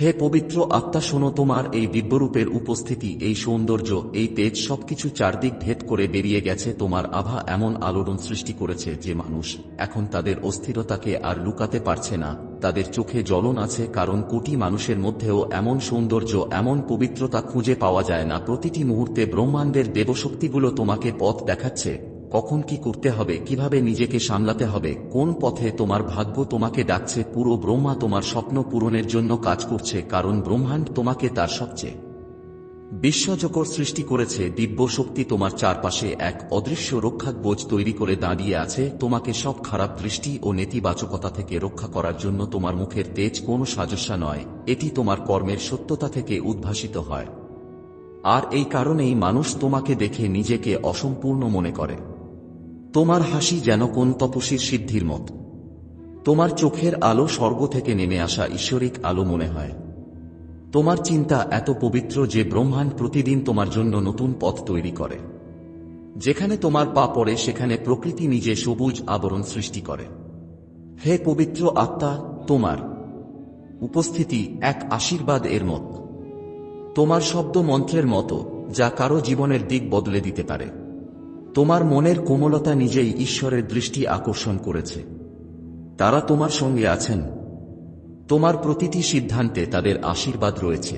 হে পবিত্র আত্মা, শোনো তোমার এই দিব্যরূপের উপস্থিতি, এই সৌন্দর্য, এই তেজ সবকিছু চারদিক ভেদ করে বেরিয়ে গেছে। তোমার আভা এমন আলোড়ন সৃষ্টি করেছে যে মানুষ এখন তাদের অস্থিরতাকে আর লুকাতে পারছে না। তাদের চোখে জ্বলন আছে, কারণ কোটি মানুষের মধ্যেও এমন সৌন্দর্য, এমন পবিত্রতা খুঁজে পাওয়া যায় না। প্রতিটি মুহূর্তে ব্রহ্মাণ্ডের দেবশক্তিগুলো তোমাকে পথ দেখাচ্ছে। কখন কি করতে হবে, কীভাবে নিজেকে সামলাতে হবে, কোন পথে তোমার ভাগ্য তোমাকে ডাকছে, পুরো ব্রহ্মা তোমার স্বপ্ন পূরণের জন্য কাজ করছে, কারণ ব্রহ্মাণ্ড তোমাকে তার সবচেয়ে বিশ্বজকর সৃষ্টি করেছে, দিব্য শক্তি তোমার চারপাশে এক অদৃশ্য রক্ষাকবোজ তৈরি করে দাঁড়িয়ে আছে, তোমাকে সব খারাপ দৃষ্টি ও নেতিবাচকতা থেকে রক্ষা করার জন্য তোমার মুখের তেজ কোনো সাজস্যা নয়, এটি তোমার কর্মের সত্যতা থেকে উদ্ভাসিত হয়। আর এই কারণেই মানুষ তোমাকে দেখে নিজেকে অসম্পূর্ণ মনে করে। তোমার হাসি যেন কোন তপসীর সিদ্ধির মত। তোমার চোখের আলো স্বর্গ থেকে নেমে আসা ঈশ্বরিক আলো মনে হয়। তোমার চিন্তা এত পবিত্র যে ব্রহ্মাণ্ড প্রতিদিন তোমার জন্য নতুন পথ তৈরি করে। যেখানে তোমার পা পড়ে, সেখানে প্রকৃতি নিজে সবুজ আবরণ সৃষ্টি করে। হে পবিত্র আত্মা, তোমার উপস্থিতি এক আশীর্বাদ এর মত। তোমার শব্দ মন্ত্রের মতো, যা কারও জীবনের দিক বদলে দিতে পারে। তোমার মনের কোমলতা নিজেই ঈশ্বরের দৃষ্টি আকর্ষণ করেছে। তারা তোমার সঙ্গে আছেন। তোমার প্রতিটি সিদ্ধান্তে তাদের আশীর্বাদ রয়েছে।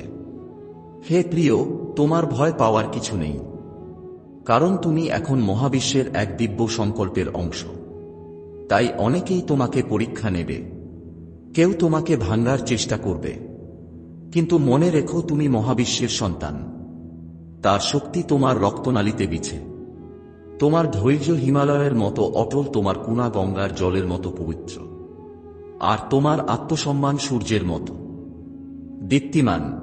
হে প্রিয়, তোমার ভয় পাওয়ার কিছু নেই। কারণ তুমি এখন মহাবিশ্বের এক দিব্য সংকল্পের অংশ। তাই অনেকেই তোমাকে পরীক্ষা নেবে। কেউ তোমাকে ভাঙ্গার চেষ্টা করবে। কিন্তু মনে রেখো তুমি মহাবিশ্বের সন্তান। তার শক্তি তোমার রক্তনালীতে বিছে তোমার ধৈর্য হিমালয়ের মতো অটল তোমার কুনা গঙ্গার জলের মতো পবিত্র। আর তোমার আত্মসম্মান সূর্যের মতো। দীপ্তিমান,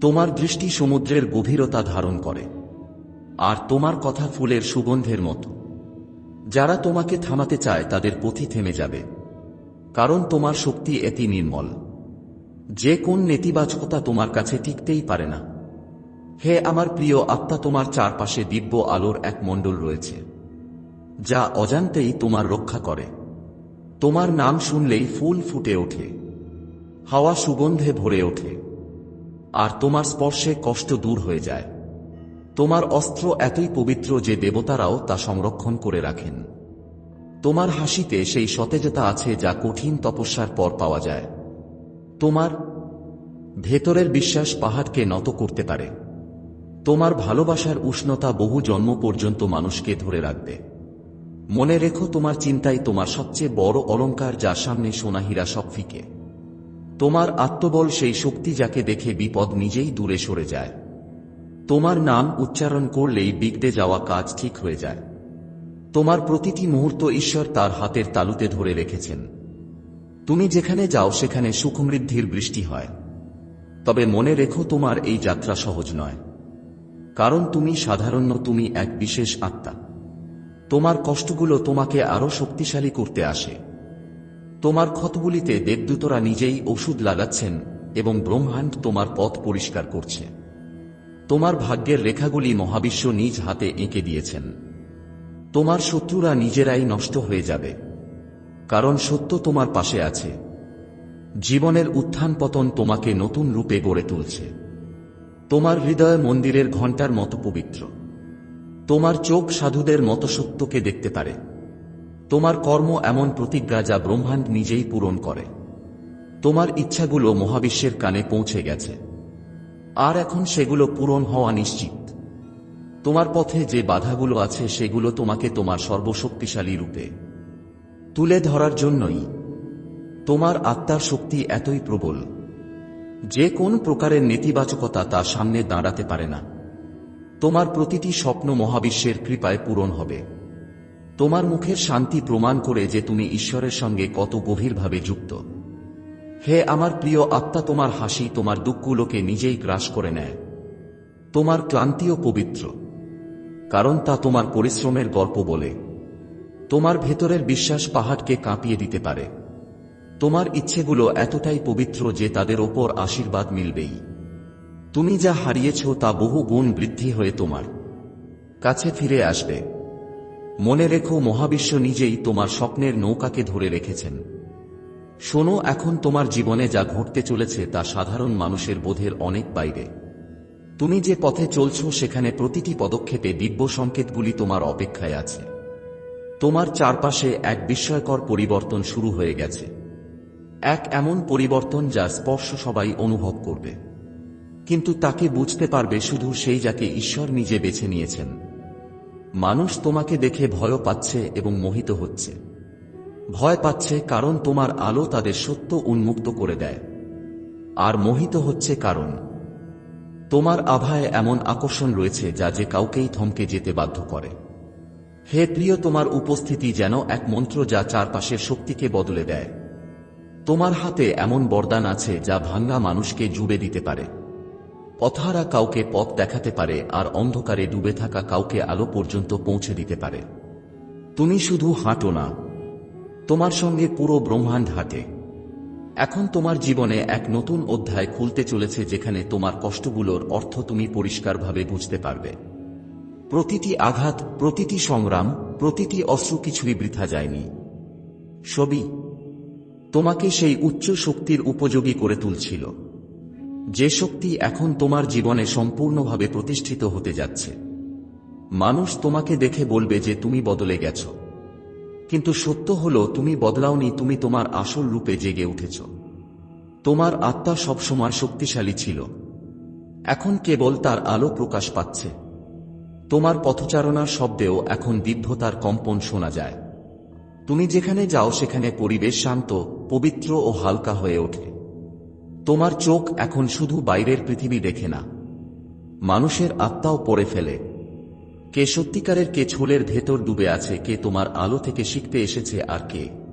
তোমার দৃষ্টি সমুদ্রের গভীরতা ধারণ করে, আর তোমার কথা ফুলের সুগন্ধের মতো। যারা তোমাকে থামাতে চায় তাদের পথি থেমে যাবে, কারণ তোমার শক্তি এতি নির্মল। যে কোন নেতিবাচকতা তোমার কাছে টিকতেই পারে না। হে আমার প্রিয় আত্মা, তোমার চারপাশে দিব্য আলোর এক মণ্ডল রয়েছে, যা অজান্তেই তোমার রক্ষা করে। তোমার নাম শুনলেই ফুল ফুটে ওঠে, হাওয়া সুগন্ধে ভরে ওঠে, আর তোমার স্পর্শে কষ্ট দূর হয়ে যায়। তোমার অস্ত্র এতই পবিত্র যে দেবতারাও তা সংরক্ষণ করে রাখেন। তোমার হাসিতে সেই সতেজতা আছে যা কঠিন তপস্যার পর পাওয়া যায়। তোমার ভেতরের বিশ্বাস পাহাড়কে নত করতে পারে। তোমার ভালোবাসার উষ্ণতা বহু জন্ম পর্যন্ত মানুষকে ধরে রাখবে। মনে রেখো তোমার চিন্তাই তোমার সবচেয়ে বড় অলঙ্কার যার সামনে সোনাহীরা সব ফিকে। তোমার আত্মবল সেই শক্তি যাকে দেখে বিপদ নিজেই দূরে সরে যায়। তোমার নাম উচ্চারণ করলেই বিগড়ে যাওয়া কাজ ঠিক হয়ে যায়। তোমার প্রতিটি মুহূর্ত ঈশ্বর তার হাতের তালুতে ধরে রেখেছেন। তুমি যেখানে যাও সেখানে সুখমৃদ্ধির বৃষ্টি হয়। তবে মনে রেখো তোমার এই যাত্রা সহজ নয়। কারণ তুমি সাধারণ, তুমি এক বিশেষ আত্মা। তোমার কষ্টগুলো তোমাকে আরও শক্তিশালী করতে আসে। তোমার ক্ষতগুলিতে দেবদূতরা নিজেই ওষুধ লাগাচ্ছেন এবং ব্রহ্মাণ্ড তোমার পথ পরিষ্কার করছে। তোমার ভাগ্যের রেখাগুলি মহাবিশ্ব নিজ হাতে এঁকে দিয়েছেন। তোমার শত্রুরা নিজেরাই নষ্ট হয়ে যাবে। কারণ সত্য তোমার পাশে আছে। জীবনের উত্থান পতন তোমাকে নতুন রূপে গড়ে তুলছে। তোমার হৃদয় মন্দিরের ঘণ্টার মতো পবিত্র। তোমার চোখ সাধুদের মতো সত্যকে দেখতে পারে। তোমার কর্ম এমন প্রতিজ্ঞা যা ব্রহ্মাণ্ড নিজেই পূরণ করে। তোমার ইচ্ছাগুলো মহাবিশ্বের কানে পৌঁছে গেছে। আর এখন সেগুলো পূরণ হওয়া নিশ্চিত। তোমার পথে যে বাধাগুলো আছে সেগুলো তোমাকে তোমার সর্বশক্তিশালী রূপে তুলে ধরার জন্যই। তোমার আত্মার শক্তি এতই প্রবল। যে কোন প্রকারের নেতিবাচকতা তার সামনে দাঁড়াতে পারে না। তোমার প্রতিটি স্বপ্ন মহাবিশ্বের কৃপায় পূরণ হবে। তোমার মুখের শান্তি প্রমাণ করে যে তুমি ঈশ্বরের সঙ্গে কত গভীরভাবে যুক্ত। হে আমার প্রিয় আত্মা, তোমার হাসি তোমার দুঃখগুলোকে নিজেই গ্রাস করে নেয়। তোমার ক্লান্তিও পবিত্র, কারণ তা তোমার পরিশ্রমের গল্প বলে। তোমার ভেতরের বিশ্বাস পাহাড়কে কাঁপিয়ে দিতে পারে। তোমার ইচ্ছেগুলো এতটাই পবিত্র যে তাদের ওপর আশীর্বাদ মিলবেই। তুমি যা হারিয়েছ তা বহু গুণ বৃদ্ধি হয়ে তোমার কাছে ফিরে আসবে। মনে রেখো, মহাবিশ্ব নিজেই তোমার স্বপ্নের নৌকাকে ধরে রেখেছেন। শোনো, এখন তোমার জীবনে যা ঘটতে চলেছে তা সাধারণ মানুষের বোধের অনেক বাইরে। তুমি যে পথে চলছ, সেখানে প্রতিটি পদক্ষেপে দিব্য সংকেতগুলি তোমার অপেক্ষায় আছে। তোমার চারপাশে এক বিস্ময়কর পরিবর্তন শুরু হয়ে গেছে। এক এমন পরিবর্তন যা স্পর্শ সবাই অনুভব করবে। কিন্তু তাকে বুঝতে পারবে শুধু সেই যাকে ঈশ্বর নিজে বেছে নিয়েছেন। মানুষ তোমাকে দেখে ভয় পাচ্ছে এবং মোহিত হচ্ছে। ভয় পাচ্ছে কারণ তোমার আলো তাদের সত্য উন্মুক্ত করে দেয়। আর মোহিত হচ্ছে কারণ। তোমার আভায় এমন আকর্ষণ রয়েছে যা যে কাউকেই থমকে যেতে বাধ্য করে। হে প্রিয়, তোমার উপস্থিতি যেন এক মন্ত্র যা চারপাশের শক্তিকে বদলে দেয়। তোমার হাতে এমন বরদান আছে যা ভাঙ্গা মানুষকে জুড়ে দিতে পারে। পথহারা কাউকে পথ দেখাতে পারে আর অন্ধকারে ডুবে থাকা কাউকে আলো পর্যন্ত পৌঁছে দিতে পারে। তুমি শুধু হাঁটো না, তোমার সঙ্গে পুরো ব্রহ্মাণ্ড হাঁটে। এখন তোমার জীবনে এক নতুন অধ্যায় খুলতে চলেছে যেখানে তোমার কষ্টগুলোর অর্থ তুমি পরিষ্কারভাবে বুঝতে পারবে। প্রতিটি আঘাত, প্রতিটি সংগ্রাম, প্রতিটি অশ্রু কিছুই বৃথা যায়নি। সবই তোমাকে সেই উচ্চ শক্তির উপযোগী করে তুলছিল। যে শক্তি এখন তোমার জীবনে সম্পূর্ণভাবে প্রতিষ্ঠিত হতে যাচ্ছে। মানুষ তোমাকে দেখে বলবে যে তুমি বদলে গেছ। কিন্তু সত্য হল, তুমি বদলাওনি, তুমি তোমার আসল রূপে জেগে উঠেছ। তোমার আত্মা সবসময় শক্তিশালী ছিল। এখন কেবল তার আলো প্রকাশ পাচ্ছে। তোমার পথচারণার শব্দেও এখন দিব্যতার কম্পন শোনা যায়। তুমি যেখানে যাও সেখানে পরিবেশ শান্ত, পবিত্র ও হালকা হয়ে ওঠে। তোমার চোখ এখন শুধু বাইরের পৃথিবী দেখে না। মানুষের আত্মাও পড়ে ফেলে। কে সত্যিকারের, কে ছোলের ভেতর ডুবে আছে, কে তোমার আলো থেকে শিখতে এসেছে আর কে।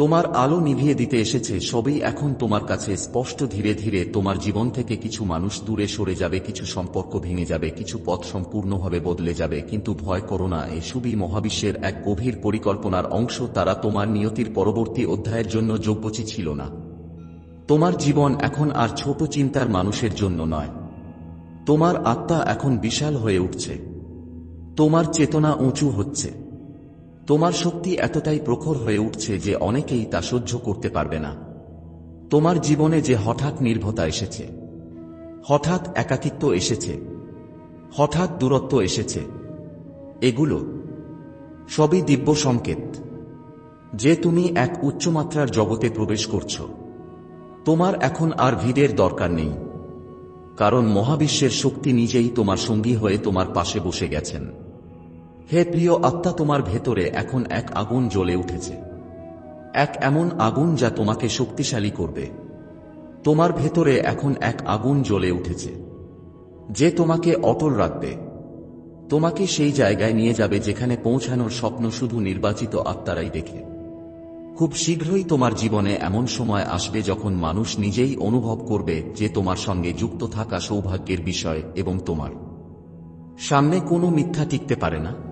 তোমার আলো নিভিয়ে দিতে এসেছে, সবই এখন তোমার কাছে স্পষ্ট ধীরে ধীরে তোমার জীবন থেকে কিছু মানুষ দূরে সরে যাবে, কিছু সম্পর্ক ভেঙে যাবে, কিছু পথ সম্পূর্ণভাবে বদলে যাবে। কিন্তু ভয় করো না, এ সুবি মহাবিশ্বের এক গভীর পরিকল্পনার অংশ তারা তোমার নিয়তির পরবর্তী অধ্যায়ের জন্য যোগ্যচি ছিল না। তোমার জীবন এখন আর ছোট চিন্তার মানুষের জন্য নয়। তোমার আত্মা এখন বিশাল হয়ে উঠছে। তোমার চেতনা উঁচু হচ্ছে। তোমার শক্তি এতটাই প্রখর হয়ে উঠছে যে অনেকেই তা সহ্য করতে পারবে না। তোমার জীবনে যে হঠাৎ নির্ভতা এসেছে, হঠাৎ একাকিত্ব এসেছে, হঠাৎ দূরত্ব এসেছে, এগুলো সবই দিব্য সংকেত যে তুমি এক উচ্চমাত্রার জগতে প্রবেশ করছ। তোমার এখন আর ভিড়ের দরকার নেই, কারণ মহাবিশ্বের শক্তি নিজেই তোমার সঙ্গী হয়ে তোমার পাশে বসে গেছেন। হে প্রিয় আত্মা তোমার ভেতরে এখন এক আগুন জ্বলে উঠেছে। এক এমন আগুন যা তোমাকে শক্তিশালী করবে। তোমার ভেতরে এখন এক আগুন জ্বলে উঠেছে। যে তোমাকে অটল রাখবে। তোমাকে সেই জায়গায় নিয়ে যাবে যেখানে পৌঁছানোর স্বপ্ন শুধু নির্বাচিত আত্মারাই দেখে। খুব শীঘ্রই তোমার জীবনে এমন সময় আসবে যখন মানুষ নিজেই অনুভব করবে যে তোমার সঙ্গে যুক্ত থাকা সৌভাগ্যের বিষয় এবং তোমার। সামনে কোনো মিথ্যা টিকতে পারে না।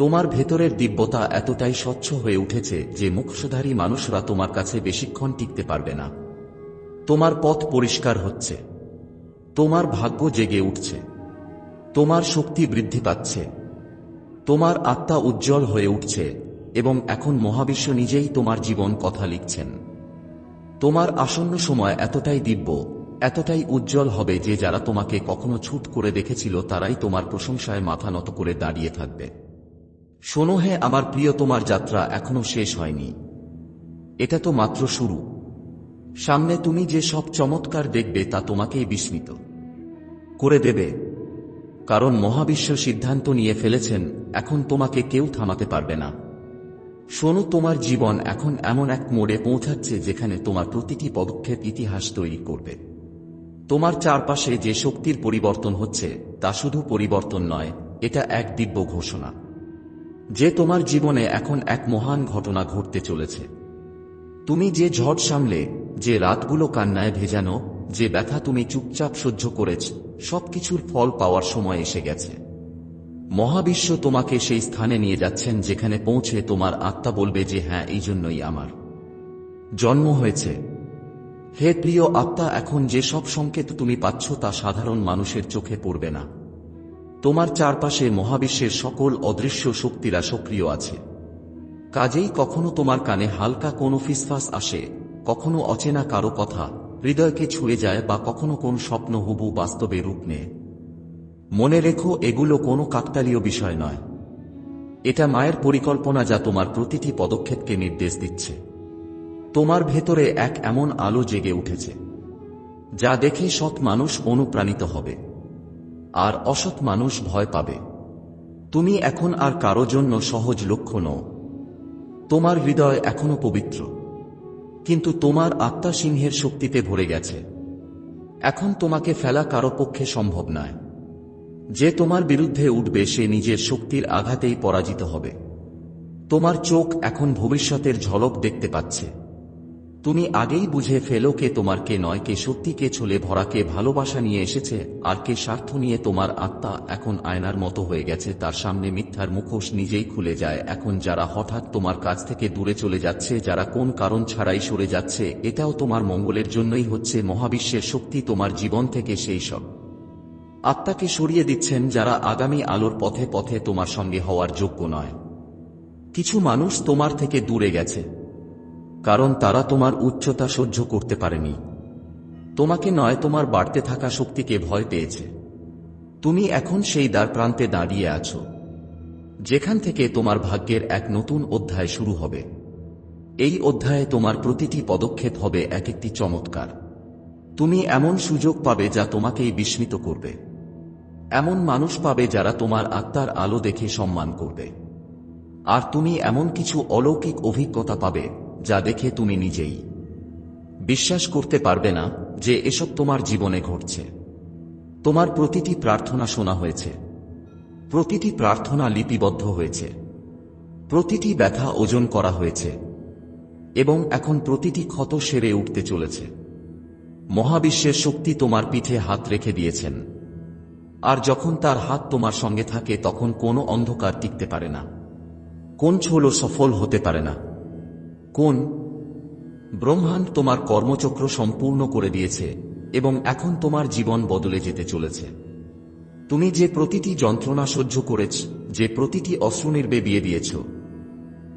তোমার ভেতরের দিব্যতা এতটাই স্বচ্ছ হয়ে উঠেছে যে মুখোশধারী মানুষরা তোমার কাছে বেশিক্ষণ টিকতে পারবে না। তোমার পথ পরিষ্কার হচ্ছে। তোমার ভাগ্য জেগে উঠছে। তোমার শক্তি বৃদ্ধি পাচ্ছে। তোমার আত্মা উজ্জ্বল হয়ে উঠছে এবং এখন মহাবিশ্ব নিজেই তোমার জীবন কথা লিখছেন। তোমার আসন্ন সময় এতটাই দিব্য, এতটাই উজ্জ্বল হবে যে যারা তোমাকে কখনো ছুট করে দেখেছিল তারাই তোমার প্রশংসায় মাথা নত করে দাঁড়িয়ে থাকবে। শোনো হে আমার প্রিয়, তোমার যাত্রা এখনও শেষ হয়নি। এটা তো মাত্র শুরু। সামনে তুমি যে সব চমৎকার দেখবে, তা তোমাকেই বিস্মিত করে দেবে। কারণ মহাবিশ্ব সিদ্ধান্ত নিয়ে ফেলেছেন, এখন তোমাকে কেউ থামাতে পারবে না। শোনো, তোমার জীবন এখন এমন এক মোড়ে পৌঁছাচ্ছে, যেখানে তোমার প্রতিটি পদক্ষেপ ইতিহাস তৈরি করবে। তোমার চারপাশে যে শক্তির পরিবর্তন হচ্ছে, তা শুধু পরিবর্তন নয়, এটা এক দিব্য ঘোষণা। যে তোমার জীবনে এখন এক মহান ঘটনা ঘটতে চলেছে। তুমি যে ঝড় সামলে, যে রাতগুলো কান্নায় ভেজানো, যে ব্যথা তুমি চুপচাপ সহ্য করেছ, সবকিছুর ফল পাওয়ার সময় এসে গেছে। মহাবিশ্ব তোমাকে সেই স্থানে নিয়ে যাচ্ছেন যেখানে পৌঁছে তোমার আত্মা বলবে যে হ্যাঁ এই জন্যই আমার। জন্ম হয়েছে। হে প্রিয় আত্মা, এখন যে সব সংকেত তুমি পাচ্ছ তা সাধারণ মানুষের চোখে পড়বে না। তোমার চারপাশে মহাবিশ্বের সকল অদৃশ্য শক্তিরা সক্রিয় আছে। কাজেই কখনো তোমার কানে হালকা কোনো ফিসফাস আসে, কখনো অচেনা কারও কথা, হৃদয়কে ছুঁয়ে যায় বা কখনো কোন স্বপ্ন হুবু বাস্তবে রূপ নেয়। মনে রেখো, এগুলো কোনো কাকতালীয় বিষয় নয়। এটা মায়ের পরিকল্পনা যা তোমার প্রতিটি পদক্ষেপকে নির্দেশ দিচ্ছে। তোমার ভেতরে এক এমন আলো জেগে উঠেছে, যা দেখে সৎ মানুষ অনুপ্রাণিত হবে। আর অসৎ মানুষ ভয় পাবে। তুমি এখন আর কারও জন্য সহজ লক্ষ্য নও। তোমার হৃদয় এখনও পবিত্র। কিন্তু তোমার আত্মা সিংহের শক্তিতে ভরে গেছে। এখন তোমাকে ফেলা কারও পক্ষে সম্ভব নয়। যে তোমার বিরুদ্ধে উঠবে, সে নিজের শক্তির আঘাতেই পরাজিত হবে। তোমার চোখ এখন ভবিষ্যতের ঝলক দেখতে পাচ্ছে। তুমি আগেই বুঝে ফেলো কে তোমার কে নয়, কে সত্যি, কে ছলে ভরা, কে ভালোবাসা নিয়ে এসেছে, আর কে স্বার্থ নিয়ে তোমার আত্মা এখন আয়নার মতো হয়ে গেছে, তার সামনে মিথ্যার মুখোশ নিজেই খুলে যায়। এখন যারা হঠাৎ তোমার কাছ থেকে দূরে চলে যাচ্ছে, যারা কোন কারণ ছাড়াই সরে যাচ্ছে, এটাও তোমার মঙ্গলের জন্যই হচ্ছে, মহাবিশ্বের শক্তি তোমার জীবন থেকে সেই সব। আত্মাকে সরিয়ে দিচ্ছেন যারা আগামী আলোর পথে পথে তোমার সঙ্গে হওয়ার যোগ্য নয়। কিছু মানুষ তোমার থেকে দূরে গেছে। কারণ তারা তোমার উচ্চতা সহ্য করতে পারেনি। তোমাকে নয়, তোমার বাড়তে থাকা শক্তিকে ভয় পেয়েছে। তুমি এখন সেই দ্বার প্রান্তে দাঁড়িয়ে আছো। যেখান থেকে তোমার ভাগ্যের এক নতুন অধ্যায় শুরু হবে। এই অধ্যায়ে তোমার প্রতিটি পদক্ষেপ হবে এক একটি চমৎকার। তুমি এমন সুযোগ পাবে যা তোমাকেই বিস্মিত করবে। এমন মানুষ পাবে যারা তোমার আত্মার আলো দেখে সম্মান করবে। আর তুমি এমন কিছু অলৌকিক অভিজ্ঞতা পাবে যা দেখে তুমি নিজেই। বিশ্বাস করতে পারবে না যে এসব তোমার জীবনে ঘটছে। তোমার প্রতিটি প্রার্থনা শোনা হয়েছে। প্রতিটি প্রার্থনা লিপিবদ্ধ হয়েছে। প্রতিটি ব্যথা ওজন করা হয়েছে। এবং এখন প্রতিটি ক্ষত সেরে উঠতে চলেছে। মহাবিশ্বের শক্তি তোমার পিঠে হাত রেখে দিয়েছেন। আর যখন তার হাত তোমার সঙ্গে থাকে, তখন কোনো অন্ধকার টিকতে পারে না। কোন ছোল সফল হতে পারে না। কোন? ব্রহ্মাণ্ড তোমার কর্মচক্র সম্পূর্ণ করে দিয়েছে এবং এখন তোমার জীবন বদলে যেতে চলেছে। তুমি যে প্রতিটি যন্ত্রণা সহ্য করেছ, যে প্রতিটি অশ্রুনির্বে বিয়ে দিয়েছ,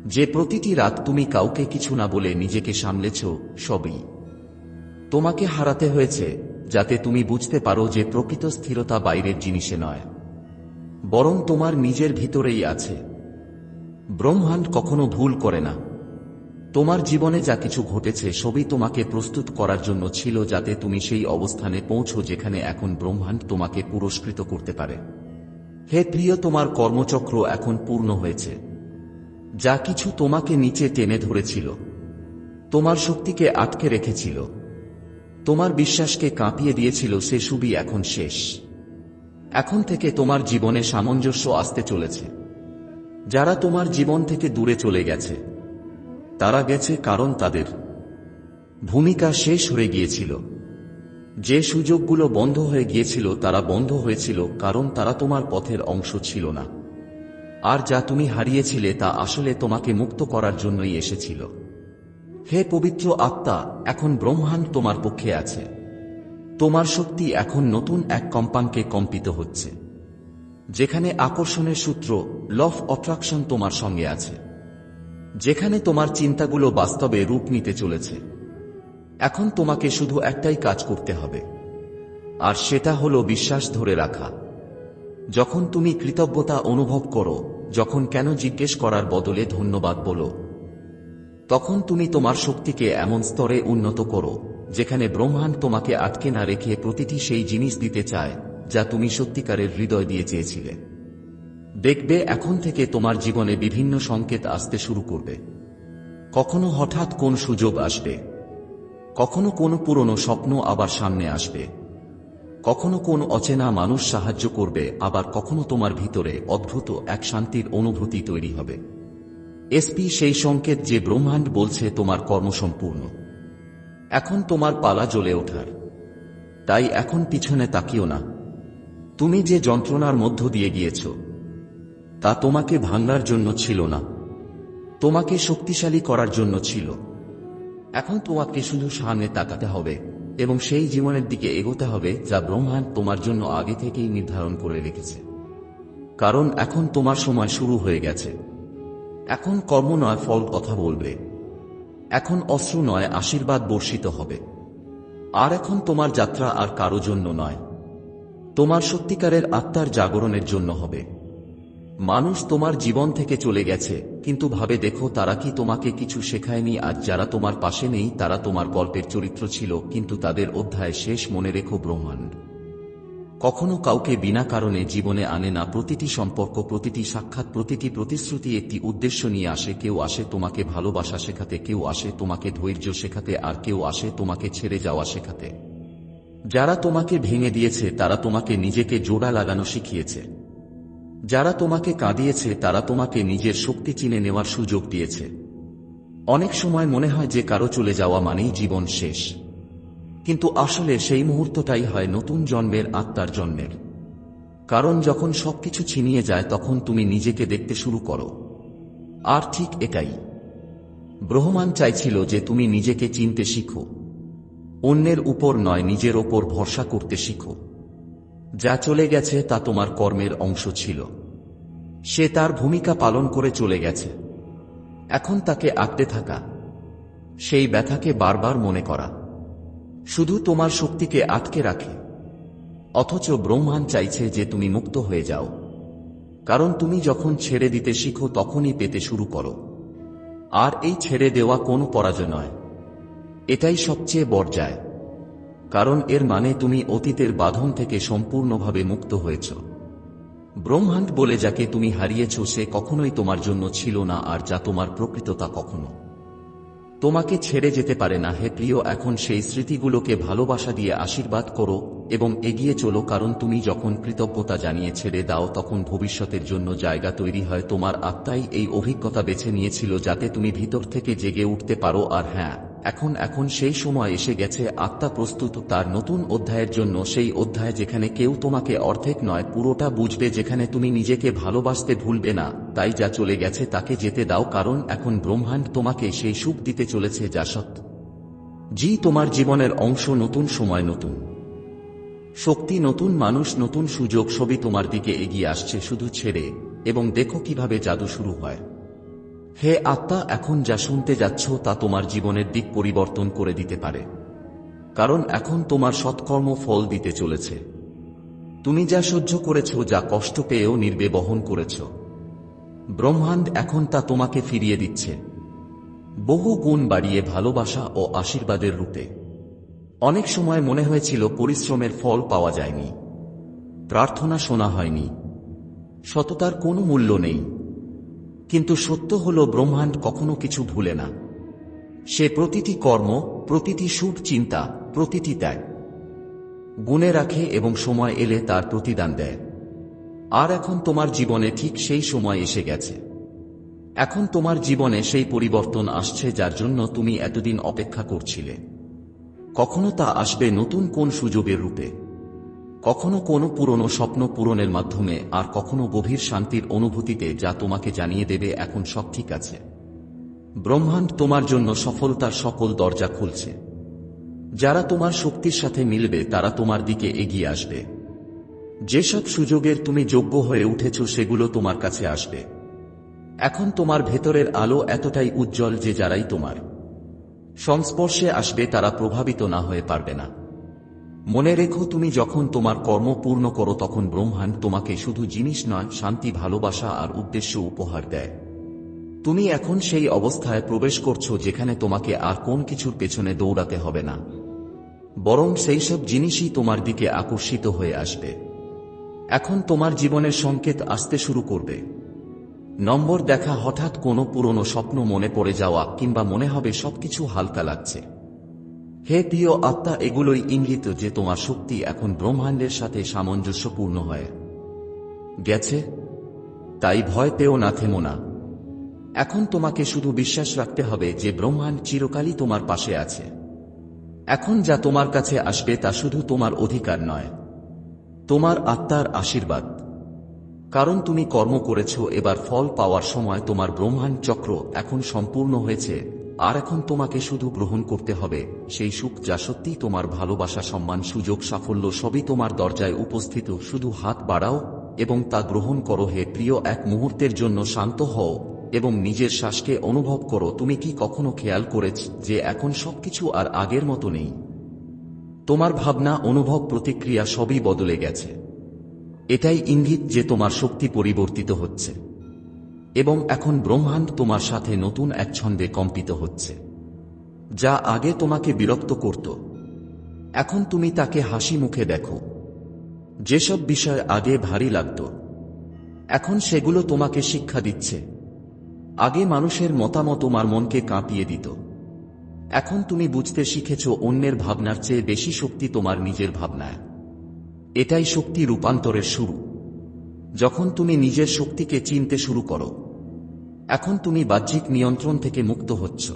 যে প্রতিটি রাত তুমি কাউকে কিছু না বলে নিজেকে সামলেছ, সবই। তোমাকে হারাতে হয়েছে, যাতে তুমি বুঝতে পারো যে প্রকৃত স্থিরতা বাইরের জিনিসে নয়, বরং তোমার নিজের ভিতরেই আছে। ব্রহ্মাণ্ড কখনো ভুল করে না। তোমার জীবনে যা কিছু ঘটেছে সবই তোমাকে প্রস্তুত করার জন্য ছিল যাতে তুমি সেই অবস্থানে পৌঁছো যেখানে এখন ব্রহ্মাণ্ড তোমাকে পুরস্কৃত করতে পারে। হে প্রিয়, তোমার কর্মচক্র এখন পূর্ণ হয়েছে। যা কিছু তোমাকে নিচে টেনে ধরেছিল, তোমার শক্তিকে আটকে রেখেছিল, তোমার বিশ্বাসকে কাঁপিয়ে দিয়েছিল, সে সুবি এখন শেষ। এখন থেকে তোমার জীবনে সামঞ্জস্য আসতে চলেছে। যারা তোমার জীবন থেকে দূরে চলে গেছে তারা গেছে কারণ তাদের। ভূমিকা শেষ হয়ে গিয়েছিল। যে সুযোগগুলো বন্ধ হয়ে গিয়েছিল, তারা বন্ধ হয়েছিল, কারণ তারা তোমার পথের অংশ ছিল না। আর যা তুমি হারিয়েছিলে, তা আসলে তোমাকে মুক্ত করার জন্যই এসেছিল। হে পবিত্র আত্মা, এখন ব্রহ্মাণ্ড তোমার পক্ষে আছে। তোমার শক্তি এখন নতুন এক কম্পাঙ্কে কম্পিত হচ্ছে। যেখানে আকর্ষণের সূত্র লফ অট্রাকশন তোমার সঙ্গে আছে। যেখানে তোমার চিন্তাগুলো বাস্তবে রূপ নিতে চলেছে। এখন তোমাকে শুধু একটাই কাজ করতে হবে, আর সেটা হলো বিশ্বাস ধরে রাখা। যখন তুমি কৃতজ্ঞতা অনুভব করো, যখন কেন জিজ্ঞেস করার বদলে ধন্যবাদ বলো, তখন তুমি তোমার শক্তিকে এমন স্তরে উন্নত করো, যেখানে ব্রহ্মাণ্ড তোমাকে আটকে না রেখে প্রতিটি সেই জিনিস দিতে চায়, যা তুমি সত্যিকারের হৃদয় দিয়ে চেয়েছিলে। দেখবে এখন থেকে তোমার জীবনে বিভিন্ন সংকেত আসতে শুরু করবে। কখনো হঠাৎ কোন সুযোগ আসবে। কখনো কোনো পুরনো স্বপ্ন আবার সামনে আসবে। কখনো কোন অচেনা মানুষ সাহায্য করবে, আবার কখনো তোমার ভিতরে অদ্ভুত এক শান্তির অনুভূতি তৈরি হবে। এসপি সেই সংকেত যে ব্রহ্মাণ্ড বলছে তোমার কর্ম সম্পূর্ণ এখন তোমার পালা জ্বলে ওঠার। তাই এখন পিছনে তাকিও না। তুমি যে যন্ত্রণার মধ্য দিয়ে গিয়েছ তা তোমাকে ভাঙার জন্য ছিল না। তোমাকে শক্তিশালী করার জন্য ছিল। এখন তোমাকে শুধু সামনে তাকাতে হবে এবং সেই জীবনের দিকে এগোতে হবে যা ব্রহ্মাণ্ড তোমার জন্য আগে থেকেই নির্ধারণ করে রেখেছে। কারণ এখন তোমার সময় শুরু হয়ে গেছে। এখন কর্ম নয়, ফল কথা বলবে। এখন অশ্রু নয়, আশীর্বাদ বর্ষিত হবে। আর এখন তোমার যাত্রা আর কারও জন্য নয়। তোমার সত্যিকারের আত্মার জাগরণের জন্য হবে। মানুষ তোমার জীবন থেকে চলে গেছে, কিন্তু ভাবে দেখো তারা কি তোমাকে কিছু শেখায়নি আজ যারা তোমার পাশে নেই, তারা তোমার গল্পের চরিত্র ছিল, কিন্তু তাদের অধ্যায় শেষ মনে রেখো ব্রহ্মাণ্ড। কখনো কাউকে বিনা কারণে জীবনে আনে না, প্রতিটি সম্পর্ক, প্রতিটি সাক্ষাৎ, প্রতিটি প্রতিশ্রুতি একটি উদ্দেশ্য নিয়ে আসে, কেউ আসে তোমাকে ভালোবাসা শেখাতে, কেউ আসে তোমাকে ধৈর্য শেখাতে, আর কেউ আসে তোমাকে ছেড়ে যাওয়া শেখাতে। যারা তোমাকে ভেঙে দিয়েছে, তারা তোমাকে নিজেকে জোড়া লাগানো শিখিয়েছে। যারা তোমাকে কাঁদিয়েছে, তারা তোমাকে নিজের শক্তি চিনে নেওয়ার সুযোগ দিয়েছে। অনেক সময় মনে হয় যে কারও চলে যাওয়া মানেই জীবন শেষ। কিন্তু আসলে সেই মুহূর্তটাই হয় নতুন জন্মের আত্মার জন্মের। কারণ যখন সবকিছু ছিনিয়ে যায়, তখন তুমি নিজেকে দেখতে শুরু করো। আর ঠিক এটাই। ব্রহ্মান চাইছিল যে তুমি নিজেকে চিনতে শিখো। অন্যের উপর নয়, নিজের ওপর ভরসা করতে শিখো। যা চলে গেছে তা তোমার কর্মের অংশ ছিল। সে তার ভূমিকা পালন করে চলে গেছে। এখন তাকে আঁকতে থাকা, সেই ব্যথাকে বারবার মনে করা। শুধু তোমার শক্তিকে আটকে রাখে, অথচ ব্রহ্মাণ চাইছে যে তুমি মুক্ত হয়ে যাও। কারণ তুমি যখন ছেড়ে দিতে শিখো তখনই পেতে শুরু করো। আর এই ছেড়ে দেওয়া কোনো পরাজয় নয়। এটাই সবচেয়ে বর্জায় কারণ এর মানে তুমি অতীতের বাঁধন থেকে সম্পূর্ণভাবে মুক্ত হয়েছ। ব্রহ্মাণ্ড বলে যাকে তুমি হারিয়েছ, সে কখনোই তোমার জন্য ছিল না আর যা তোমার প্রকৃততা কখনো। তোমাকে ছেড়ে যেতে পারে না। হে প্রিয়, এখন সেই স্মৃতিগুলোকে ভালোবাসা দিয়ে আশীর্বাদ করো এবং এগিয়ে চলো, কারণ তুমি যখন কৃতজ্ঞতা জানিয়ে ছেড়ে দাও, তখন ভবিষ্যতের জন্য জায়গা তৈরি হয়। তোমার আত্মাই এই অভিজ্ঞতা বেছে নিয়েছিল যাতে তুমি ভিতর থেকে জেগে উঠতে পারো। আর হ্যাঁ এখন এখন সেই সময় এসে গেছে, আত্মা প্রস্তুত, তার নতুন অধ্যায়ের জন্য সেই অধ্যায় যেখানে কেউ তোমাকে অর্ধেক নয়, পুরোটা বুঝবে, যেখানে তুমি নিজেকে ভালোবাসতে ভুলবে না। তাই যা চলে গেছে তাকে যেতে দাও, কারণ এখন ব্রহ্মাণ্ড তোমাকে সেই সুখ দিতে চলেছে যা সত্য জি, তোমার জীবনের অংশ নতুন, সময় নতুন। শক্তি নতুন, মানুষ নতুন, সুযোগ সবই তোমার দিকে এগিয়ে আসছে, শুধু ছেড়ে। এবং দেখো কীভাবে জাদু শুরু হয়। হে আত্মা, এখন যা শুনতে যাচ্ছ তা তোমার জীবনের দিক পরিবর্তন করে দিতে পারে। কারণ এখন তোমার সৎকর্ম ফল দিতে চলেছে। তুমি যা সহ্য করেছ, যা কষ্ট পেয়েও নির্বে বহন করেছ। ব্রহ্মাণ্ড এখন তা তোমাকে ফিরিয়ে দিচ্ছে। বহু গুণ বাড়িয়ে ভালোবাসা ও আশীর্বাদের রূপে। অনেক সময় মনে হয়েছিল পরিশ্রমের ফল পাওয়া যায়নি। প্রার্থনা শোনা হয়নি। সততার কোনো মূল্য নেই। কিন্তু সত্য হল ব্রহ্মাণ্ড কখনো কিছু ভুলে না। সে প্রতিটি কর্ম, প্রতিটি শুভ চিন্তা, প্রতিটি ত্যাগ। গুণে রাখে এবং সময় এলে তার প্রতিদান দেয়। আর এখন তোমার জীবনে ঠিক সেই সময় এসে গেছে। এখন তোমার জীবনে সেই পরিবর্তন আসছে যার জন্য তুমি এতদিন অপেক্ষা করছিলে। কখনো তা আসবে নতুন কোন সুযোগের রূপে। কখনো কোনো পুরনো স্বপ্ন পূরণের মাধ্যমে আর কখনো গভীর শান্তির অনুভূতিতে যা তোমাকে জানিয়ে দেবে এখন সব ঠিক আছে। ব্রহ্মাণ্ড তোমার জন্য সফলতার সকল দরজা খুলছে। যারা তোমার শক্তির সাথে মিলবে, তারা তোমার দিকে এগিয়ে আসবে। যেসব সুযোগের তুমি যোগ্য হয়ে উঠেছ, সেগুলো তোমার কাছে আসবে। এখন তোমার ভেতরের আলো এতটাই উজ্জ্বল যে যারাই তোমার। সংস্পর্শে আসবে, তারা প্রভাবিত না হয়ে পারবে না। মনে রেখো তুমি যখন তোমার কর্ম পূর্ণ করো তখন ব্রহ্মাণ্ড তোমাকে শুধু জিনিস নয়, শান্তি, ভালোবাসা আর উদ্দেশ্য উপহার দেয়। তুমি এখন সেই অবস্থায় প্রবেশ করছ যেখানে তোমাকে আর কোন কিছুর পেছনে দৌড়াতে হবে না। বরং সেই সব জিনিসই তোমার দিকে আকর্ষিত হয়ে আসবে। এখন তোমার জীবনের সংকেত আসতে শুরু করবে। নম্বর দেখা হঠাৎ কোনো পুরনো স্বপ্ন মনে পড়ে যাওয়া কিংবা মনে হবে সবকিছু হালকা লাগছে। হে প্রিয় আত্মা এগুলোই ইঙ্গিত যে তোমার শক্তি এখন ব্রহ্মাণ্ডের সাথে সামঞ্জস্যপূর্ণ হয়ে। গেছে? তাই ভয় পেও না, থেমো না। এখন তোমাকে শুধু বিশ্বাস রাখতে হবে যে ব্রহ্মাণ্ড চিরকালই তোমার পাশে আছে। এখন যা তোমার কাছে আসবে তা শুধু তোমার অধিকার নয়, তোমার আত্মার আশীর্বাদ। কারণ তুমি কর্ম করেছ, এবার ফল পাওয়ার সময় তোমার ব্রহ্মাণ্ড চক্র এখন সম্পূর্ণ হয়েছে। আর এখন তোমাকে শুধু গ্রহণ করতে হবে, সেই সুখ যা সত্যি তোমার ভালোবাসা, সম্মান, সুযোগ, সাফল্য সবই তোমার দরজায় উপস্থিত। শুধু হাত বাড়াও এবং তা গ্রহণ করো হে প্রিয় এক মুহূর্তের জন্য শান্ত হও এবং নিজের শ্বাসকে অনুভব করো। তুমি কি কখনো খেয়াল করেছ যে এখন সবকিছু আর আগের মতো নেই? তোমার ভাবনা, অনুভব, প্রতিক্রিয়া সবই বদলে গেছে। এটাই ইঙ্গিত যে তোমার শক্তি পরিবর্তিত হচ্ছে। এবং এখন ব্রহ্মাণ্ড তোমার সাথে নতুন এক ছন্দে কম্পিত হচ্ছে, যা আগে তোমাকে বিরক্ত করত। এখন তুমি তাকে হাসি মুখে দেখো। যেসব বিষয় আগে ভারী লাগত, এখন সেগুলো তোমাকে শিক্ষা দিচ্ছে। আগে মানুষের মতামত তোমার মনকে কাঁপিয়ে দিত। এখন তুমি বুঝতে শিখেছ অন্যের ভাবনার চেয়ে বেশি শক্তি তোমার নিজের ভাবনায়। এটাই শক্তি রূপান্তরের শুরু। যখন তুমি নিজের শক্তিকে চিনতে শুরু করো এখন তুমি বাহ্যিক নিয়ন্ত্রণ থেকে মুক্ত হচ্ছ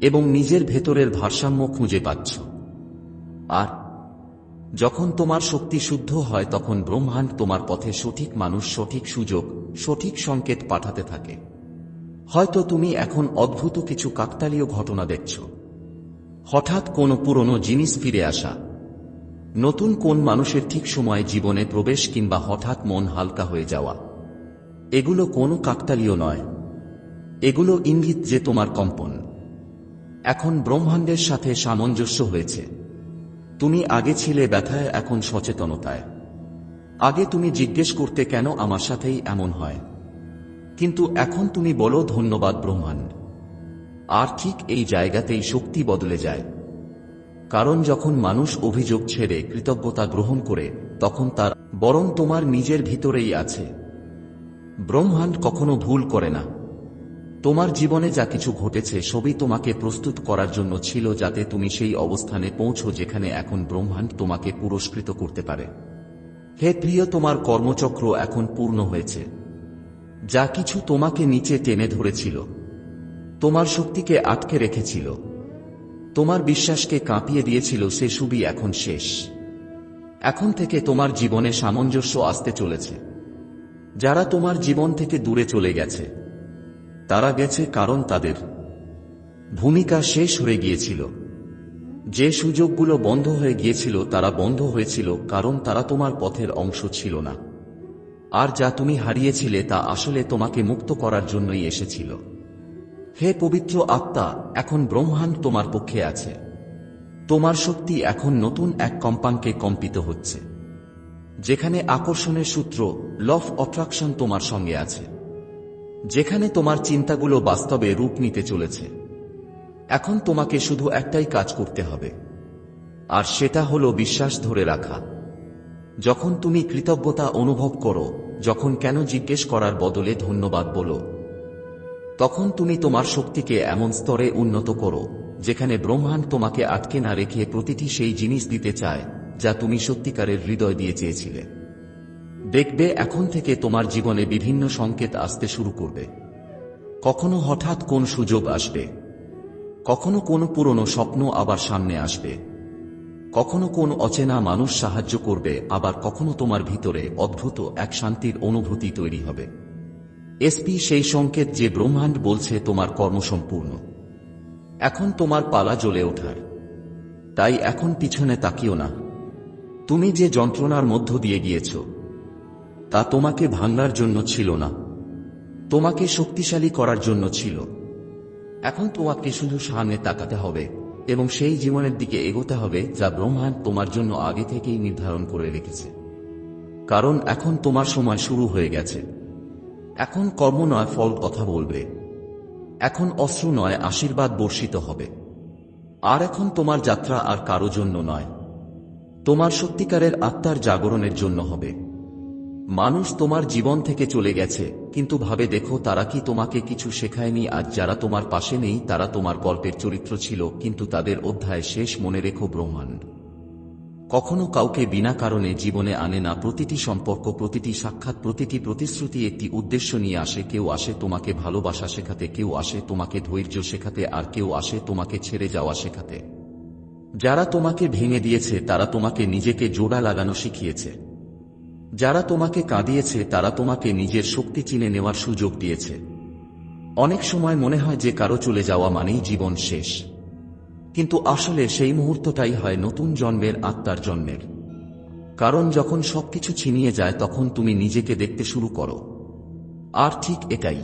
এবং নিজের ভেতরের ভারসাম্য খুঁজে পাচ্ছ। আর যখন তোমার শক্তি শুদ্ধ হয়, তখন ব্রহ্মাণ্ড তোমার পথে সঠিক মানুষ, সঠিক সুযোগ, সঠিক সংকেত পাঠাতে থাকে। হয়তো তুমি এখন অদ্ভুত কিছু কাকতালীয় ঘটনা দেখছ। হঠাৎ কোনো পুরনো জিনিস ফিরে আসা। নতুন কোন মানুষের ঠিক সময়ে জীবনে প্রবেশ কিংবা হঠাৎ মন হালকা হয়ে যাওয়া। এগুলো কোনো কাকতালীয় নয়। এগুলো ইঙ্গিত যে তোমার কম্পন। এখন ব্রহ্মাণ্ডের সাথে সামঞ্জস্য হয়েছে। তুমি আগে ছিলে ব্যথায়, এখন সচেতনতায়। আগে তুমি জিজ্ঞেস করতে কেন আমার সাথেই এমন হয়? কিন্তু এখন তুমি বলো, ধন্যবাদ ব্রহ্মাণ্ড। আর ঠিক এই জায়গাতেই শক্তি বদলে যায়। কারণ যখন মানুষ অভিযোগ ছেড়ে কৃতজ্ঞতা গ্রহণ করে, তখন তার বরং তোমার নিজের ভিতরেই আছে। ব্রহ্মাণ্ড কখনো ভুল করে না। তোমার জীবনে যা কিছু ঘটেছে, সবই তোমাকে প্রস্তুত করার জন্য ছিল যাতে তুমি সেই অবস্থানে পৌঁছো যেখানে এখন ব্রহ্মাণ্ড তোমাকে পুরস্কৃত করতে পারে। হে প্রিয়, তোমার কর্মচক্র এখন পূর্ণ হয়েছে। যা কিছু তোমাকে নিচে টেনে ধরেছিল, তোমার শক্তিকে আটকে রেখেছিল, তোমার বিশ্বাসকে কাঁপিয়ে দিয়েছিল, সে সুবি এখন শেষ। এখন থেকে তোমার জীবনে সামঞ্জস্য আসতে চলেছে। যারা তোমার জীবন থেকে দূরে চলে গেছে, তারা গেছে কারণ তাদের। ভূমিকা শেষ হয়ে গিয়েছিল। যে সুযোগগুলো বন্ধ হয়ে গিয়েছিল, তারা বন্ধ হয়েছিল, কারণ তারা তোমার পথের অংশ ছিল না। আর যা তুমি হারিয়েছিলে, তা আসলে তোমাকে মুক্ত করার জন্যই এসেছিল। হে পবিত্র আত্মা, এখন ব্রহ্মাণ্ড তোমার পক্ষে আছে। তোমার শক্তি এখন নতুন এক কম্পাঙ্কে কম্পিত হচ্ছে। যেখানে আকর্ষণের সূত্র লফ অট্রাকশন তোমার সঙ্গে আছে। যেখানে তোমার চিন্তাগুলো বাস্তবে রূপ নিতে চলেছে। এখন তোমাকে শুধু একটাই কাজ করতে হবে। আর সেটা হলো বিশ্বাস ধরে রাখা। যখন তুমি কৃতজ্ঞতা অনুভব করো, যখন কেন জিজ্ঞেস করার বদলে ধন্যবাদ বলো, তখন তুমি তোমার শক্তিকে এমন স্তরে উন্নত করো, যেখানে ব্রহ্মাণ্ড তোমাকে আটকে না রেখে প্রতিটি সেই জিনিস দিতে চায়। যা তুমি সত্যিকারের হৃদয় দিয়ে চেয়েছিলে। দেখবে এখন থেকে তোমার জীবনে বিভিন্ন সংকেত আসতে শুরু করবে। কখনো হঠাৎ কোন সুযোগ আসবে। কখনো কোনো পুরনো স্বপ্ন আবার সামনে আসবে। কখনো কোন অচেনা মানুষ সাহায্য করবে, আবার কখনো তোমার ভিতরে অদ্ভুত এক শান্তির অনুভূতি তৈরি হবে। এসপি সেই সংকেত যে ব্রহ্মাণ্ড বলছে তোমার কর্মসম্পূর্ণ। এখন তোমার পালা জ্বলে ওঠার। তাই এখন পিছনে তাকিও না। তুমি যে যন্ত্রণার মধ্য দিয়ে গিয়েছ, তা তোমাকে ভাঙার জন্য ছিল না। তোমাকে শক্তিশালী করার জন্য ছিল। এখন তোমাকে শুধু সামনে তাকাতে হবে এবং সেই জীবনের দিকে এগোতে হবে যা ব্রহ্মাণ্ড তোমার জন্য আগে থেকেই নির্ধারণ করে রেখেছে। কারণ এখন তোমার সময় শুরু হয়ে গেছে। এখন কর্ম নয়, ফল কথা বলবে। এখন অশ্রু নয়, আশীর্বাদ বর্ষিত হবে। আর এখন তোমার যাত্রা আর কারও জন্য নয়। তোমার সত্যিকারের আত্মার জাগরণের জন্য হবে। মানুষ তোমার জীবন থেকে চলে গেছে, কিন্তু ভাবে দেখো তারা কি তোমাকে কিছু শেখায়নি আজ যারা তোমার পাশে নেই তারা তোমার গল্পের চরিত্র ছিল, কিন্তু তাদের অধ্যায় শেষ মনে রেখো ব্রহ্মাণ্ড। কখনো কাউকে বিনা কারণে জীবনে আনে না, প্রতিটি সম্পর্ক, প্রতিটি সাক্ষাৎ, প্রতিটি প্রতিশ্রুতি একটি উদ্দেশ্য নিয়ে আসে, কেউ আসে তোমাকে ভালোবাসা শেখাতে, কেউ আসে তোমাকে ধৈর্য শেখাতে, আর কেউ আসে তোমাকে ছেড়ে যাওয়া শেখাতে। যারা তোমাকে ভেঙে দিয়েছে, তারা তোমাকে নিজেকে জোড়া লাগানো শিখিয়েছে। যারা তোমাকে কাঁদিয়েছে, তারা তোমাকে নিজের শক্তি চিনে নেওয়ার সুযোগ দিয়েছে। অনেক সময় মনে হয় যে কারও চলে যাওয়া মানেই জীবন শেষ। কিন্তু আসলে সেই মুহূর্তটাই হয় নতুন জন্মের আত্মার জন্মের। কারণ যখন সবকিছু ছিনিয়ে যায়, তখন তুমি নিজেকে দেখতে শুরু করো। আর ঠিক এটাই।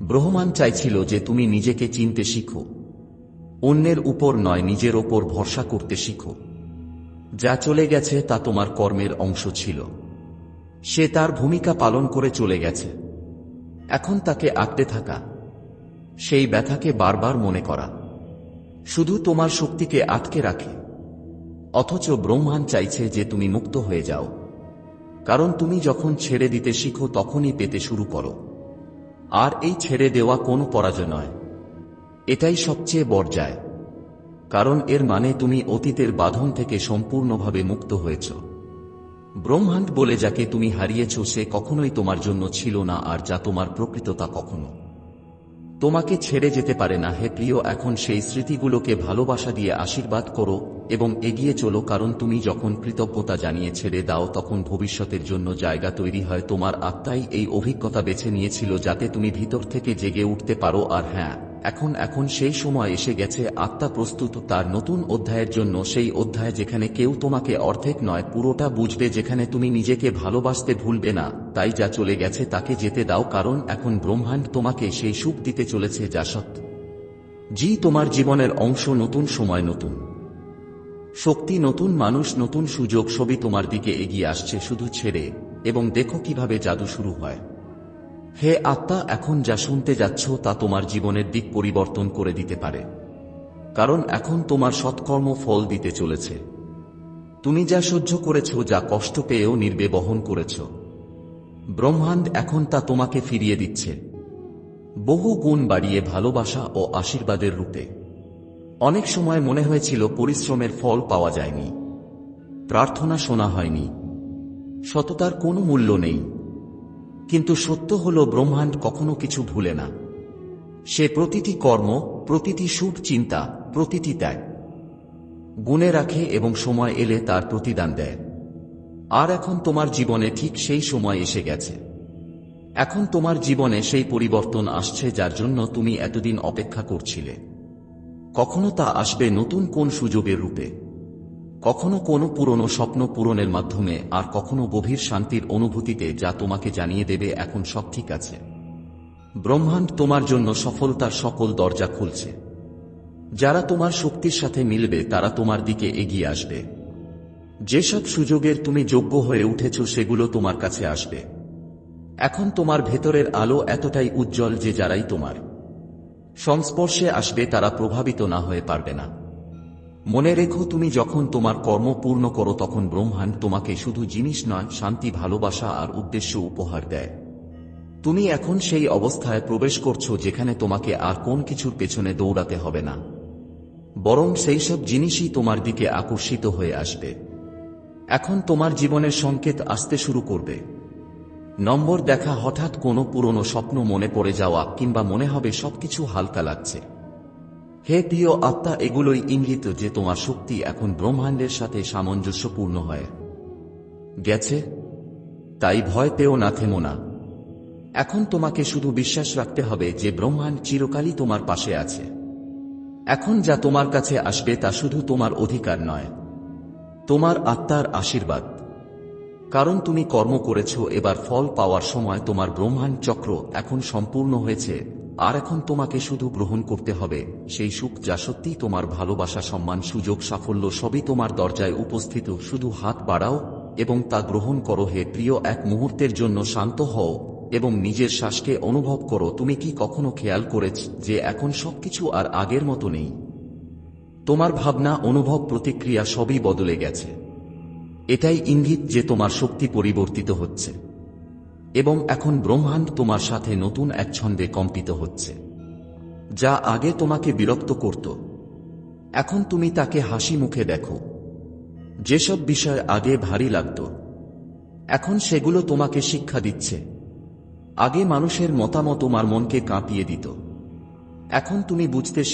ব্রহ্মান চাইছিল যে তুমি নিজেকে চিনতে শিখো। অন্যের উপর নয়, নিজের ওপর ভরসা করতে শিখো। যা চলে গেছে, তা তোমার কর্মের অংশ ছিল। সে তার ভূমিকা পালন করে চলে গেছে। এখন তাকে আঁকতে থাকা। সেই ব্যথাকে বারবার মনে করা। শুধু তোমার শক্তিকে আটকে রাখে। অথচ ব্রহ্মাণ চাইছে যে তুমি মুক্ত হয়ে যাও। কারণ তুমি যখন ছেড়ে দিতে শিখো, তখনই পেতে শুরু করো। আর এই ছেড়ে দেওয়া কোনো পরাজয় নয়। এটাই সবচেয়ে বর্জায়। কারণ এর মানে তুমি অতীতের বাঁধন থেকে সম্পূর্ণভাবে মুক্ত হয়েছ। ব্রহ্মাণ্ড বলে যাকে তুমি হারিয়েছ, সে কখনোই তোমার জন্য ছিল না আর যা তোমার প্রকৃততা কখনো। তোমাকে ছেড়ে যেতে পারে না। হে প্রিয়, এখন সেই স্মৃতিগুলোকে ভালোবাসা দিয়ে আশীর্বাদ করো এবং এগিয়ে চলো, কারণ তুমি যখন কৃতজ্ঞতা জানিয়ে ছেড়ে দাও, তখন ভবিষ্যতের জন্য জায়গা তৈরি হয়। তোমার আত্মাই এই অভিজ্ঞতা বেছে নিয়েছিল যাতে তুমি ভিতর থেকে জেগে উঠতে পারো। আর হ্যাঁ এখন এখন সেই সময় এসে গেছে, আত্মা প্রস্তুত, তার নতুন অধ্যায়ের জন্য সেই অধ্যায় যেখানে কেউ তোমাকে অর্ধেক নয়, পুরোটা বুঝবে যেখানে তুমি নিজেকে ভালোবাসতে ভুলবে না। তাই যা চলে গেছে তাকে যেতে দাও, কারণ এখন ব্রহ্মাণ্ড তোমাকে সেই সুখ দিতে চলেছে যা সত্য জি, তোমার জীবনের অংশ নতুন, সময় নতুন। শক্তি নতুন, মানুষ নতুন, সুযোগ সবই তোমার দিকে এগিয়ে আসছে, শুধু ছেড়ে। এবং দেখো কীভাবে জাদু শুরু হয়। হে আত্মা, এখন যা শুনতে যাচ্ছ তা তোমার জীবনের দিক পরিবর্তন করে দিতে পারে। কারণ এখন তোমার সৎকর্ম ফল দিতে চলেছে। তুমি যা সহ্য করেছ, যা কষ্ট পেয়েও নির্বে বহন করেছ। ব্রহ্মাণ্ড এখন তা তোমাকে ফিরিয়ে দিচ্ছে। বহু গুণ বাড়িয়ে ভালোবাসা ও আশীর্বাদের রূপে। অনেক সময় মনে হয়েছিল পরিশ্রমের ফল পাওয়া যায়নি। প্রার্থনা শোনা হয়নি। সততার কোনো মূল্য নেই। কিন্তু সত্য হল ব্রহ্মাণ্ড কখনো কিছু ভুলে না। সে প্রতিটি কর্ম, প্রতিটি শুভ চিন্তা, প্রতিটি ত্যাগ। গুণে রাখে এবং সময় এলে তার প্রতিদান দেয়। আর এখন তোমার জীবনে ঠিক সেই সময় এসে গেছে। এখন তোমার জীবনে সেই পরিবর্তন আসছে যার জন্য তুমি এতদিন অপেক্ষা করছিলে। কখনো তা আসবে নতুন কোন সুযোগের রূপে। কখনো কোনো পুরনো স্বপ্ন পূরণের মাধ্যমে আর কখনো গভীর শান্তির অনুভূতিতে যা তোমাকে জানিয়ে দেবে এখন সব ঠিক আছে। ব্রহ্মাণ্ড তোমার জন্য সফলতার সকল দরজা খুলছে। যারা তোমার শক্তির সাথে মিলবে, তারা তোমার দিকে এগিয়ে আসবে। যেসব সুযোগের তুমি যোগ্য হয়ে উঠেছ, সেগুলো তোমার কাছে আসবে। এখন তোমার ভেতরের আলো এতটাই উজ্জ্বল যে যারাই তোমার সংস্পর্শে আসবে, তারা প্রভাবিত না হয়ে পারবে না। মনে রেখো তুমি যখন তোমার কর্ম পূর্ণ করো তখন ব্রহ্মাণ্ড তোমাকে শুধু জিনিস নয়, শান্তি, ভালোবাসা আর উদ্দেশ্য উপহার দেয়। তুমি এখন সেই অবস্থায় প্রবেশ করছ যেখানে তোমাকে আর কোন কিছুর পেছনে দৌড়াতে হবে না। বরং সেই সব জিনিসই তোমার দিকে আকর্ষিত হয়ে আসবে। এখন তোমার জীবনের সংকেত আসতে শুরু করবে। নম্বর দেখা হঠাৎ কোনো পুরনো স্বপ্ন মনে পড়ে যাওয়া কিংবা মনে হবে সবকিছু হালকা লাগছে। হে প্রিয় আত্মা, এগুলোই ইঙ্গিত যে তোমার শক্তি এখন ব্রহ্মাণ্ডের সাথে সামঞ্জস্যপূর্ণ হয়। গেছে? তাই ভয় পেও না, থেমো না। এখন তোমাকে শুধু বিশ্বাস রাখতে হবে যে ব্রহ্মাণ্ড চিরকালই তোমার পাশে আছে। এখন যা তোমার কাছে আসবে তা শুধু তোমার অধিকার নয়, তোমার আত্মার আশীর্বাদ। কারণ তুমি কর্ম করেছ, এবার ফল পাওয়ার সময় তোমার ব্রহ্মাণ্ড চক্র এখন সম্পূর্ণ হয়েছে। আর এখন তোমাকে শুধু গ্রহণ করতে হবে, সেই সুখ যা সত্যিই তোমার ভালোবাসা, সম্মান, সুযোগ, সাফল্য, সবই তোমার দরজায় উপস্থিত। শুধু হাত বাড়াও এবং তা গ্রহণ করো হে প্রিয় এক মুহূর্তের জন্য শান্ত হও এবং নিজের শ্বাসকে অনুভব করো। তুমি কি কখনো খেয়াল করেছ যে এখন সবকিছু আর আগের মতো নেই? তোমার ভাবনা, অনুভব, প্রতিক্রিয়া সবই বদলে গেছে। এটাই ইঙ্গিত যে তোমার শক্তি পরিবর্তিত হচ্ছে। এবং এখন ব্রহ্মাণ্ড তোমার সাথে নতুন এক ছন্দে কম্পিত হচ্ছে, যা আগে তোমাকে বিরক্ত করত। এখন তুমি তাকে হাসি মুখে দেখো। যেসব বিষয় আগে ভারী লাগত, এখন সেগুলো তোমাকে শিক্ষা দিচ্ছে। আগে মানুষের মতামত তোমার মনকে কাঁপিয়ে দিত। এখন তুমি বুঝতে